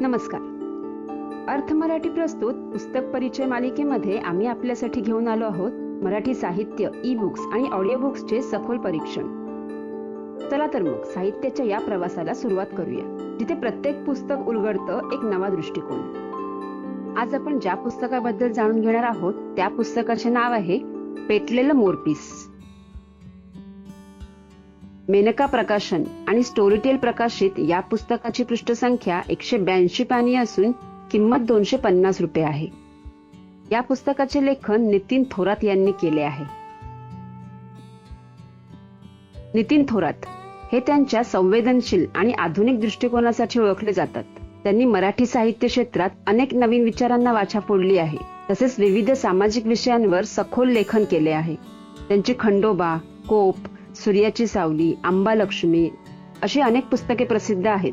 नमस्कार. अर्थ मराठी प्रस्तुत पुस्तक परिचय मालिकेमध्ये आम्ही आपल्यासाठी घेऊन आलो आहोत मराठी साहित्य ई बुक्स आणि ऑडिओ बुक्सचे सखोल परीक्षण. चला तर मग साहित्याच्या या प्रवासाला सुरुवात करूया जिथे प्रत्येक पुस्तक उलगडतं एक नवा दृष्टिकोन. आज आपण ज्या पुस्तकाबद्दल जाणून घेणार आहोत त्या पुस्तकाचे नाव आहे पेटलेलं मोरपीस. मेनका प्रकाशन आणि स्टोरीटेल प्रकाशित या पुस्तकाची पृष्ठसंख्या एकशे ब्याऐंशी पानी असून किंमत दोनशे पन्नास रुपये आहे. या पुस्तकाचे लेखन नितीन थोरात यांनी केले आहे. नितीन थोरात हे त्यांच्या संवेदनशील आणि आधुनिक दृष्टिकोनासाठी ओळखले जातात. त्यांनी मराठी साहित्य क्षेत्रात अनेक नवीन विचारांना वाचा फोडली आहे. तसेच विविध सामाजिक विषयांवर सखोल लेखन केले आहे. त्यांची खंडोबा कोप सूर्याची सावली आंबा लक्ष्मी अशी अनेक पुस्तके प्रसिद्ध आहेत.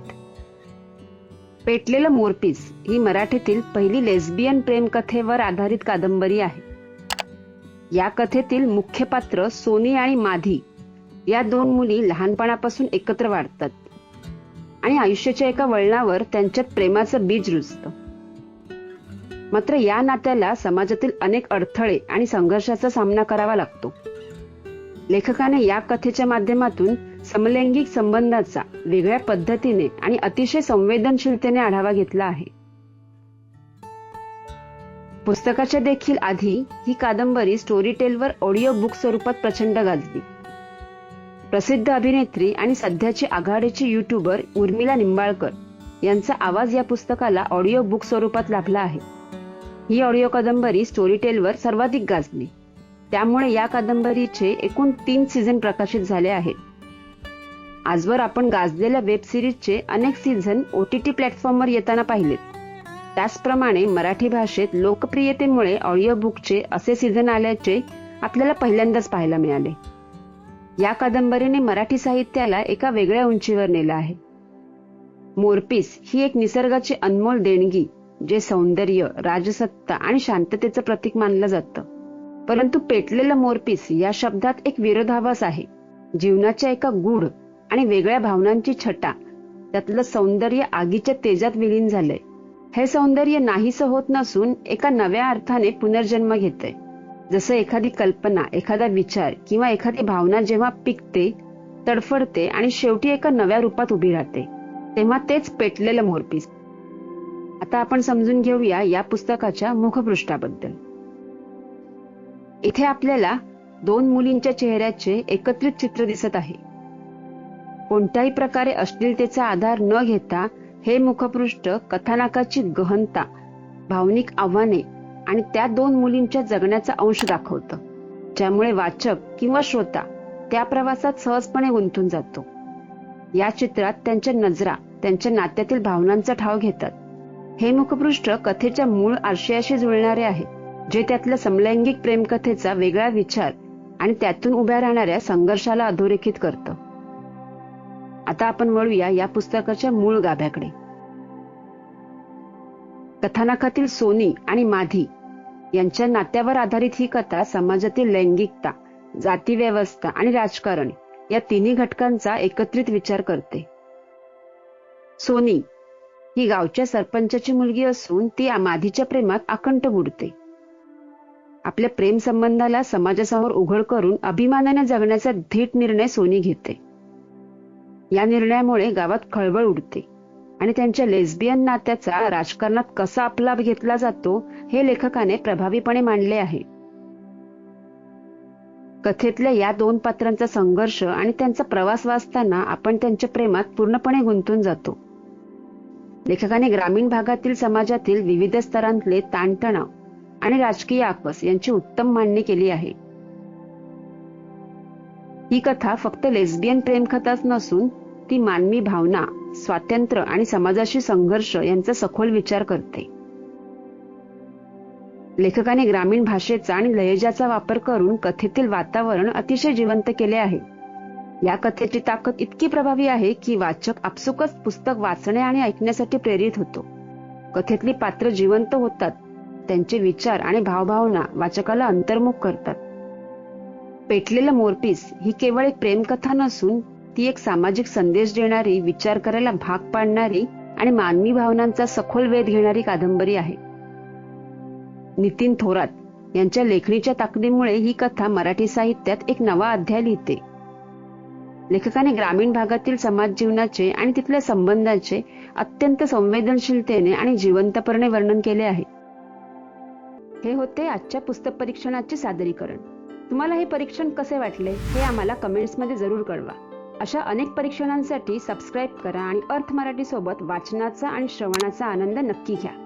पेटलेलं मोरपीस ही मराठीतील पहिली लेस्बियन प्रेम कथेवर आधारित कादंबरी आहे. या कथेतील मुख्य पात्र सोनी आणि माधी या दोन मुली लहानपणापासून एकत्र वाढतात आणि आयुष्याच्या एका वळणावर त्यांच्यात प्रेमाचं बीज रुजतं. मात्र या नात्याला समाजातील अनेक अडथळे आणि संघर्षाचा सामना करावा लागतो. लेखकाने या कथेच्या माध्यमातून समलैंगिक संबंधाचा वेगळ्या पद्धतीने आणि अतिशय संवेदनशीलतेने आढावा घेतला आहे. पुस्तकाच्या देखील आधी ही कादंबरी स्टोरी टेलवर ऑडिओ बुक स्वरूपात प्रचंड गाजली. प्रसिद्ध अभिनेत्री आणि सध्याची आघाडीची युट्यूबर उर्मिला निंबाळकर यांचा आवाज या पुस्तकाला ऑडिओ बुक स्वरूपात लाभला आहे. ही ऑडिओ कादंबरी स्टोरी टेलवर सर्वाधिक गाजली. त्यामुळे या कादंबरीचे एकूण तीन सीझन प्रकाशित झाले आहेत. आजवर आपण गाजलेल्या वेब सिरीजचे अनेक सीझन ओ टी टी प्लॅटफॉर्मवर येताना पाहिलेत. त्याचप्रमाणे मराठी भाषेत लोकप्रियतेमुळे ऑडिओ बुकचे असे सीझन आल्याचे आपल्याला पहिल्यांदाच पाहायला मिळाले. या कादंबरीने मराठी साहित्याला एका वेगळ्या उंचीवर नेलं आहे. मोरपीस ही एक निसर्गाची अनमोल देणगी जे सौंदर्य राजसत्ता आणि शांततेचं प्रतीक मानलं जातं. परंतु पेटलेलं मोरपीस या शब्दात एक विरोधाभास आहे. जीवनाच्या एका गूढ आणि वेगळ्या भावनांची छटा त्यातलं सौंदर्य आगीच्या तेजात विलीन झालंय. हे सौंदर्य नाहीस होत नसून एका नव्या अर्थाने पुनर्जन्म घेतय. जसं एखादी कल्पना एखादा विचार किंवा एखादी भावना जेव्हा पिकते तडफडते आणि शेवटी एका नव्या रूपात उभी राहते तेव्हा तेच पेटलेलं मोरपीस. आता आपण समजून घेऊया या पुस्तकाच्या मुखपृष्ठाबद्दल. इथे आपल्याला दोन मुलींच्या चेहऱ्याचे एकत्रित चित्र दिसत आहे. कोणत्याही प्रकारे अश्लीलतेचा आधार न घेता हे मुखपृष्ठ कथानकाची गहनता भावनिक आव्हाने आणि त्या दोन मुलींच्या जगण्याचा अंश दाखवतं ज्यामुळे वाचक किंवा श्रोता त्या प्रवासात सहजपणे गुंतून जातो. या चित्रात त्यांच्या नजरा त्यांच्या नात्यातील भावनांचा ठाव घेतात. हे मुखपृष्ठ कथेच्या मूळ आशयाशी जुळणारे आहे जे त्यातल्या समलैंगिक प्रेमकथेचा वेगळा विचार आणि त्यातून उभ्या राहणाऱ्या संघर्षाला अधोरेखित करतं. आता आपण वळूया या पुस्तकाच्या मूळ गाभ्याकडे. कथानकातील सोनी आणि माधी यांच्या नात्यावर आधारित ही कथा समाजातील लैंगिकता जाती व्यवस्था आणि राजकारण या तिन्ही घटकांचा एकत्रित विचार करते. सोनी ही गावच्या सरपंचाची मुलगी असून ती माधीच्या प्रेमात अखंड बुडते. आपल्या प्रेमसंबंधाला समाजासमोर उघड करून अभिमानाने जगण्याचा धीट निर्णय सोनी घेते. या निर्णयामुळे गावात खळबळ उडते आणि त्यांच्या लेस्बियन नात्याचा राजकारणात कसा आपला घेतला जातो हे लेखकाने प्रभावीपणे मांडले आहे. कथेतल्या या दोन पात्रांचा संघर्ष आणि त्यांचा प्रवास वाचताना आपण त्यांच्या प्रेमात पूर्णपणे गुंतून जातो. लेखकाने ग्रामीण भागातील समाजातील विविध स्तरांतले ताणतणाव आणि राजकीय आपस यांची उत्तम मांडणी केली आहे. ही कथा फक्त लेस्बियन प्रेमकथाच नसून ती मानवी भावना स्वातंत्र्य आणि समाजाशी संघर्ष यांचा सखोल विचार करते. लेखकाने ग्रामीण भाषेचा आणि लयजाचा वापर करून कथेतील वातावरण अतिशय जिवंत केले आहे. या कथेची ताकद इतकी प्रभावी आहे की वाचक आपसुकच पुस्तक वाचणे आणि ऐकण्यासाठी प्रेरित होतो. कथेतली पात्र जिवंत होतात त्यांचे विचार आणि भावभावना वाचकाला अंतर्मुख करतात. पेटलेलं मोरपीस ही केवळ एक प्रेमकथा नसून ती एक सामाजिक संदेश देणारी विचार करायला भाग पाडणारी आणि मानवी भावनांचा सखोल वेध घेणारी कादंबरी आहे. नितीन थोरात यांच्या लेखणीच्या ताकदीमुळे ही कथा मराठी साहित्यात एक नवा अध्याय लिहिते. लेखकाने ग्रामीण भागातील समाज जीवनाचे आणि तिथल्या संबंधांचे अत्यंत संवेदनशीलतेने आणि जिवंतपणे वर्णन केले आहे. हे होते आजच्या पुस्तक परीक्षणाचे सादरीकरण. तुम्हाला हे परीक्षण कसे वाटले हे आम्हाला कमेंट्समध्ये जरूर कळवा. अशा अनेक परीक्षणांसाठी सबस्क्राईब करा आणि अर्थ मराठी सोबत वाचनाचा आणि श्रवणाचा आनंद नक्की घ्या.